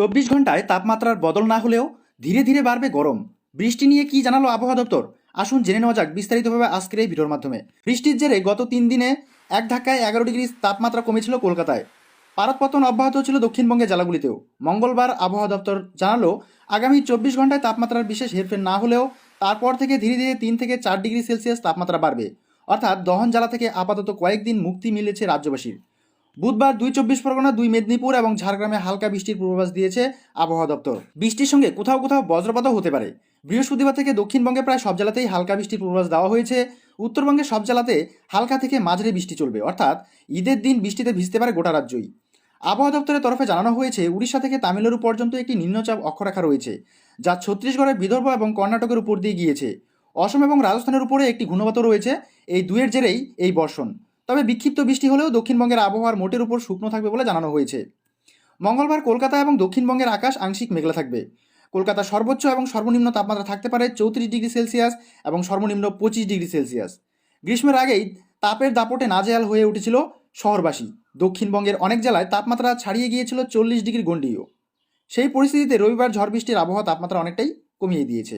চব্বিশ ঘন্টায় তাপমাত্রার বদল না হলেও ধীরে ধীরে বাড়বে গরম। বৃষ্টি নিয়ে কি জানালো আবহাওয়া দপ্তর? আসুন জেনে নেওয়া যাক বিস্তারিতভাবে আজকের এই ভিডিওর মাধ্যমে। বৃষ্টির জেরে গত তিন দিনে এক ধাক্কায় এগারো ডিগ্রি তাপমাত্রা কমেছিল কলকাতায়। পারদপতন অব্যাহত ছিল দক্ষিণবঙ্গের জেলাগুলিতেও। মঙ্গলবার আবহাওয়া দপ্তর জানালো, আগামী চব্বিশ ঘন্টায় তাপমাত্রার বিশেষ হেরফের না হলেও তারপর থেকে ধীরে ধীরে তিন থেকে চার ডিগ্রি সেলসিয়াস তাপমাত্রা বাড়বে। অর্থাৎ দহন জ্বালা থেকে আপাতত কয়েকদিন মুক্তি মিলেছে রাজ্যবাসীর। বুধবার দুই চব্বিশ পরগনা, দুই মেদিনীপুর এবং ঝাড়গ্রামে হালকা বৃষ্টির পূর্বাভাস দিয়েছে আবহাওয়া দপ্তর। বৃষ্টির সঙ্গে কোথাও কোথাও বজ্রপাতও হতে পারে। বৃহস্পতিবার থেকে দক্ষিণবঙ্গে প্রায় সব জেলাতেই হালকা বৃষ্টির পূর্বাভাস দেওয়া হয়েছে। উত্তরবঙ্গে সব জেলাতে হালকা থেকে মাঝারি বৃষ্টি চলবে। অর্থাৎ ঈদের দিন বৃষ্টিতে ভিজতে পারে গোটা রাজ্যই। আবহাওয়া দপ্তরের তরফে জানানো হয়েছে, উড়িষ্যা থেকে তামিলনাড়ু পর্যন্ত একটি নিম্নচাপ অক্ষরেখা রয়েছে, যা ছত্তিশগড়ের বিদর্ভ এবং কর্ণাটকের উপর দিয়ে গিয়েছে। অসম এবং রাজস্থানের উপরে একটি ঘূর্ণবাত রয়েছে। এই দুয়ের জেরেই এই বর্ষণ। তবে বিক্ষিপ্ত বৃষ্টি হলেও দক্ষিণবঙ্গের আবহাওয়ার মোটের উপর শুকনো থাকবে বলে জানানো হয়েছে। মঙ্গলবার কলকাতা এবং দক্ষিণবঙ্গের আকাশ আংশিক মেঘলা থাকবে। কলকাতা সর্বোচ্চ এবং সর্বনিম্ন তাপমাত্রা থাকতে পারে চৌত্রিশ ডিগ্রি সেলসিয়াস এবং সর্বনিম্ন পঁচিশ ডিগ্রি সেলসিয়াস। গ্রীষ্মের আগেই তাপের দাপটে নাজেহাল হয়ে উঠেছিল শহরবাসী। দক্ষিণবঙ্গের অনেক জেলায় তাপমাত্রা ছাড়িয়ে গিয়েছিল চল্লিশ ডিগ্রি গণ্ডিও সেই পরিস্থিতিতে রবিবার ঝড় বৃষ্টির আবহাওয়া তাপমাত্রা অনেকটাই কমিয়ে দিয়েছে।